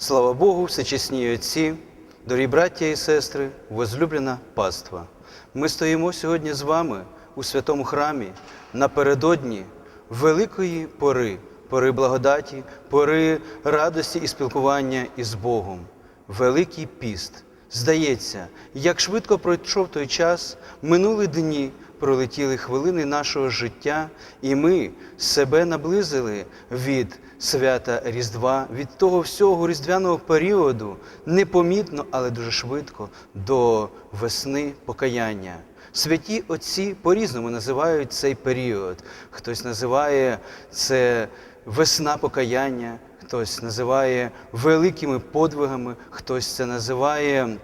Слава Богу, всечесні отці, дорогі браття і сестри, возлюблена паства. Ми стоїмо сьогодні з вами у святому храмі напередодні великої пори, пори благодаті, пори радості і спілкування із Богом. Великий піст. Здається, як швидко пройшов той час, минули дні, пролетіли хвилини нашого життя, і ми себе наблизили від свята Різдва, від того всього різдвяного періоду, непомітно, але дуже швидко, до весни покаяння. Святі отці по-різному називають цей період. Хтось називає це весна покаяння, хтось називає великими подвигами, хтось це називає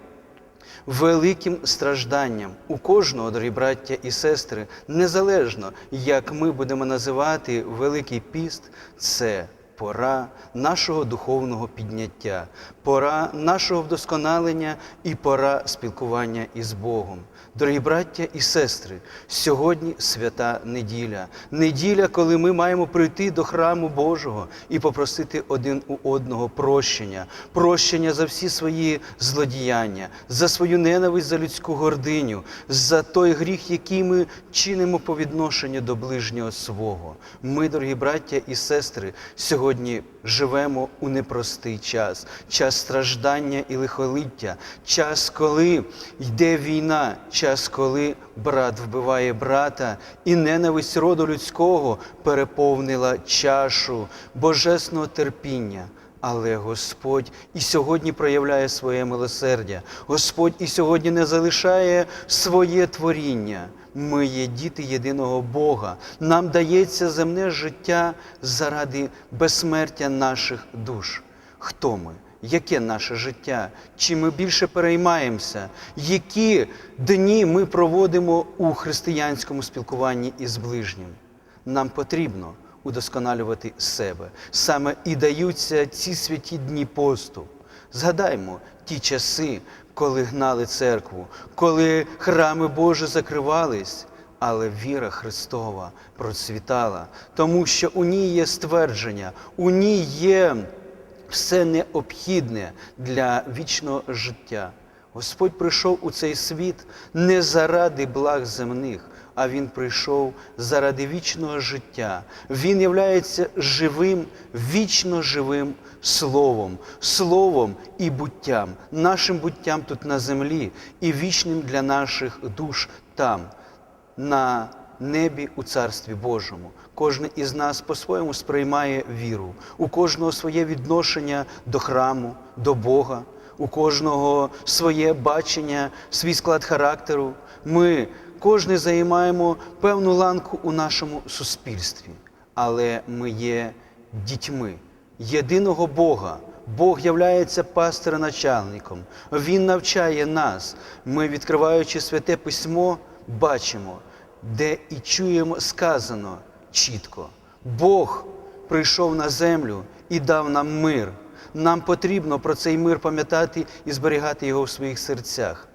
великим стражданням у кожного, дорогі браття і сестри, незалежно, як ми будемо називати Великий піст, це пора нашого духовного підняття, пора нашого вдосконалення і пора спілкування із Богом. Дорогі браття і сестри, сьогодні свята неділя. Неділя, коли ми маємо прийти до храму Божого і попросити один у одного прощення, прощення за всі свої злодіяння, за свою ненависть за людську гординю, за той гріх, який ми чинимо по відношенню до ближнього свого. Ми, дорогі браття і сестри, сьогодні живемо у непростий час, час страждання і лихоліття, час, коли йде війна, час, коли брат вбиває брата, і ненависть роду людського переповнила чашу божесного терпіння. Але Господь і сьогодні проявляє своє милосердя. Господь і сьогодні не залишає своє творіння. Ми є діти єдиного Бога. Нам дається земне життя заради безсмертя наших душ. Хто ми? Яке наше життя? Чи ми більше переймаємося? Які дні ми проводимо у християнському спілкуванні із ближнім? Нам потрібно удосконалювати себе. Саме і даються ці святі дні посту. Згадаймо ті часи, коли гнали церкву, коли храми Божі закривались, але віра Христова процвітала, тому що у ній є ствердження, у ній є все необхідне для вічного життя. Господь прийшов у цей світ не заради благ земних, а Він прийшов заради вічного життя. Він являється живим, вічно живим словом, словом і буттям, нашим буттям тут на землі і вічним для наших душ там, на небі у Царстві Божому. Кожен із нас по-своєму сприймає віру, у кожного своє відношення до храму, до Бога, у кожного своє бачення, свій склад характеру. Ми кожен займаємо певну ланку у нашому суспільстві, але ми є дітьми єдиного Бога. Бог являється пастироначальником. Він навчає нас. Ми, відкриваючи святе письмо, бачимо, де і чуємо сказано чітко. Бог прийшов на землю і дав нам мир. Нам потрібно про цей мир пам'ятати і зберігати його в своїх серцях.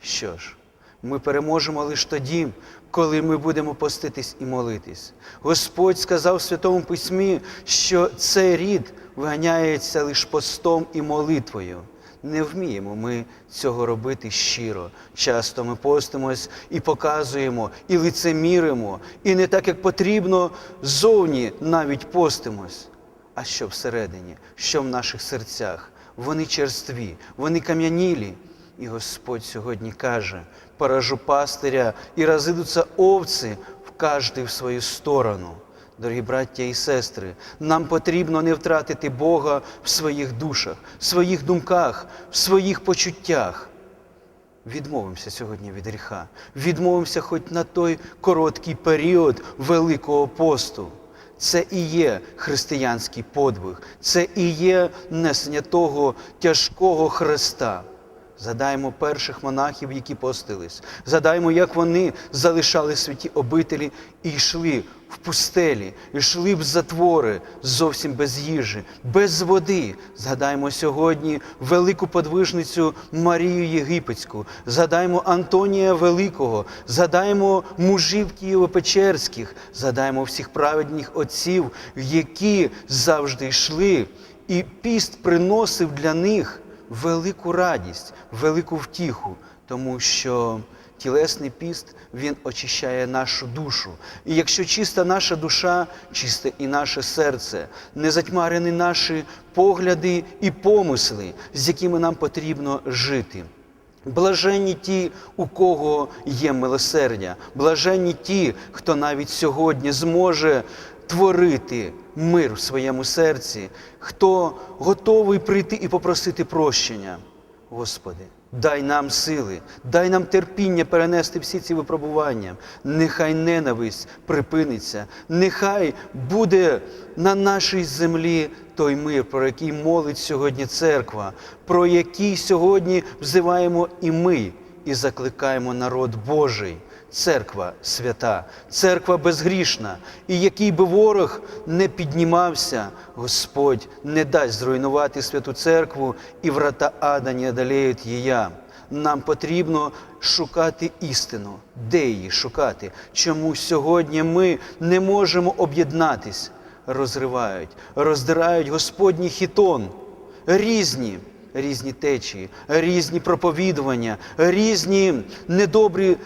Що ж, ми переможемо лише тоді, коли ми будемо поститись і молитись. Господь сказав в Святому Письмі, що цей рід виганяється лише постом і молитвою. Не вміємо ми цього робити щиро. Часто ми постимось і показуємо, і лицеміримо, і не так, як потрібно, зовні навіть постимось. А що всередині, що в наших серцях? Вони черстві, вони кам'янілі. І Господь сьогодні каже: поражу пастиря і розійдуться овці в кожний в свою сторону. Дорогі браття і сестри, нам потрібно не втратити Бога в своїх душах, в своїх думках, в своїх почуттях. Відмовимося сьогодні від гріха, відмовимося хоч на той короткий період Великого посту. Це і є християнський подвиг, це і є несення того тяжкого хреста. Згадаємо перших монахів, які постились. Згадаємо, як вони залишали святі обителі і йшли в пустелі, йшли в затвори зовсім без їжі, без води. Згадаємо сьогодні велику подвижницю Марію Єгипетську, згадаємо Антонія Великого, згадаємо мужів Києво-Печерських, згадаємо всіх праведних отців, які завжди йшли І піст приносив для них велику радість, велику втіху, тому що тілесний піст він очищає нашу душу. І якщо чиста наша душа, чисте і наше серце, не затьмарені наші погляди і помисли, з якими нам потрібно жити. Блаженні ті, у кого є милосердя, блаженні ті, хто навіть сьогодні зможе творити мир в своєму серці, хто готовий прийти і попросити прощення. Господи, дай нам сили, дай нам терпіння перенести всі ці випробування. Нехай ненависть припиниться, нехай буде на нашій землі той мир, про який молить сьогодні церква, про який сьогодні взиваємо і ми, і закликаємо народ Божий. Церква свята, церква безгрішна, і який би ворог не піднімався, Господь не дасть зруйнувати святу церкву, і врата ада не одолеють її. Нам потрібно шукати істину. Де її шукати? Чому сьогодні ми не можемо об'єднатись? Розривають, роздирають Господній хітон. Різні, різні течії, різні проповідування, різні недобрі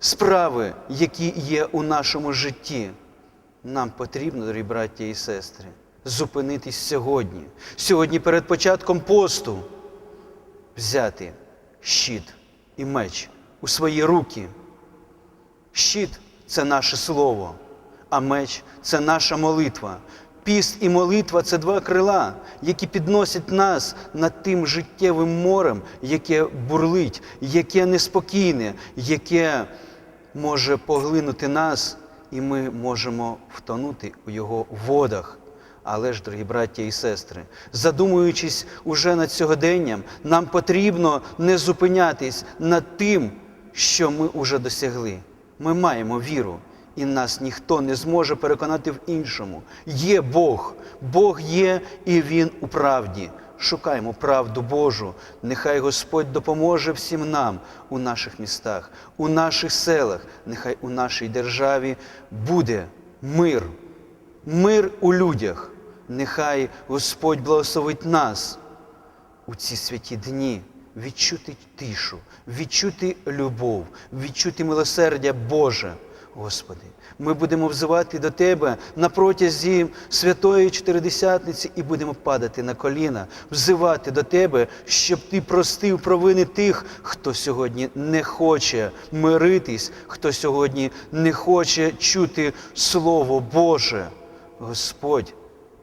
справи, які є у нашому житті. Нам потрібно, дорогі браття і сестри, зупинитись сьогодні. Сьогодні перед початком посту взяти щит і меч у свої руки. Щит це наше слово, а меч це наша молитва. Піст і молитва це два крила, які підносять нас над тим життєвим морем, яке бурлить, яке неспокійне, яке може поглинути нас, і ми можемо втонути у його водах. Але ж, дорогі браття і сестри, задумуючись уже над сьогоденням, нам потрібно не зупинятись над тим, що ми уже досягли. Ми маємо віру, і нас ніхто не зможе переконати в іншому. Є Бог, Бог є, і Він у правді. Шукаємо правду Божу. Нехай Господь допоможе всім нам у наших містах, у наших селах, нехай у нашій державі буде мир, мир у людях. Нехай Господь благословить нас у ці святі дні відчути тишу, відчути любов, відчути милосердя Боже. Господи, ми будемо взивати до Тебе на протязі святої Чотиридесятниці і будемо падати на коліна, взивати до Тебе, щоб Ти простив провини тих, хто сьогодні не хоче миритись, хто сьогодні не хоче чути Слово Боже. Господь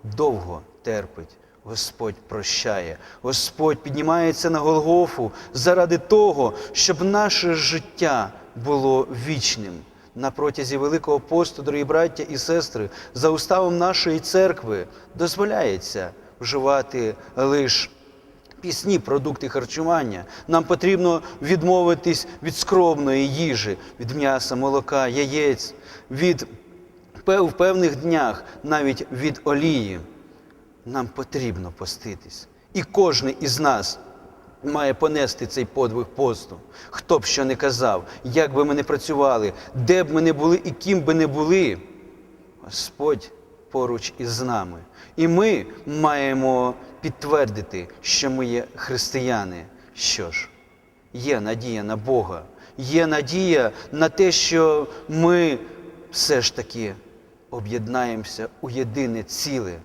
довго терпить. Господь прощає, Господь піднімається на Голгофу заради того, щоб наше життя було вічним. На протязі Великого посту, дорогі браття і сестри, за уставом нашої церкви дозволяється вживати лише пісні, продукти харчування. Нам потрібно відмовитись від скромної їжі, від м'яса, молока, яєць, від в певних днях навіть від олії. Нам потрібно поститись. І кожен із нас має понести цей подвиг посту. Хто б що не казав, як би ми не працювали, де б ми не були і ким би не були, Господь поруч із нами. І ми маємо підтвердити, що ми є християни. Що ж, є надія на Бога, є надія на те, що ми все ж таки об'єднаємося у єдине ціле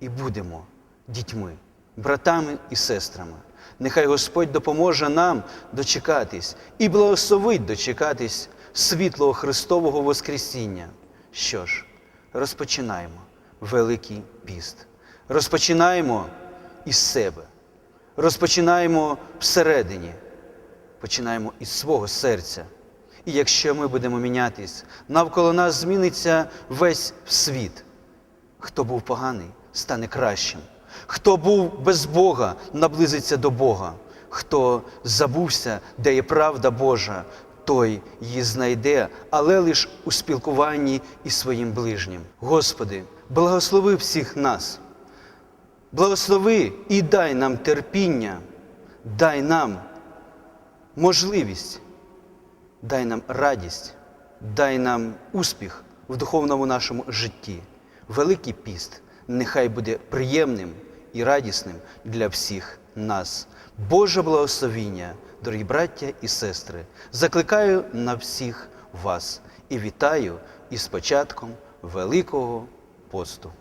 і будемо дітьми, братами і сестрами. Нехай Господь допоможе нам дочекатись і благословить дочекатись світлого Христового Воскресіння. Що ж, розпочинаємо Великий піст. Розпочинаємо із себе, розпочинаємо всередині, починаємо із свого серця. І якщо ми будемо мінятись, навколо нас зміниться весь світ. Хто був поганий, стане кращим. Хто був без Бога, наблизиться до Бога. Хто забувся, де є правда Божа, той її знайде, але лише у спілкуванні із своїм ближнім. Господи, благослови всіх нас. Благослови і дай нам терпіння, дай нам можливість, дай нам радість, дай нам успіх в духовному нашому житті. Великий піст нехай буде приємним і радісним для всіх нас. Боже благословіння, дорогі браття і сестри, закликаю на всіх вас і вітаю із початком Великого посту.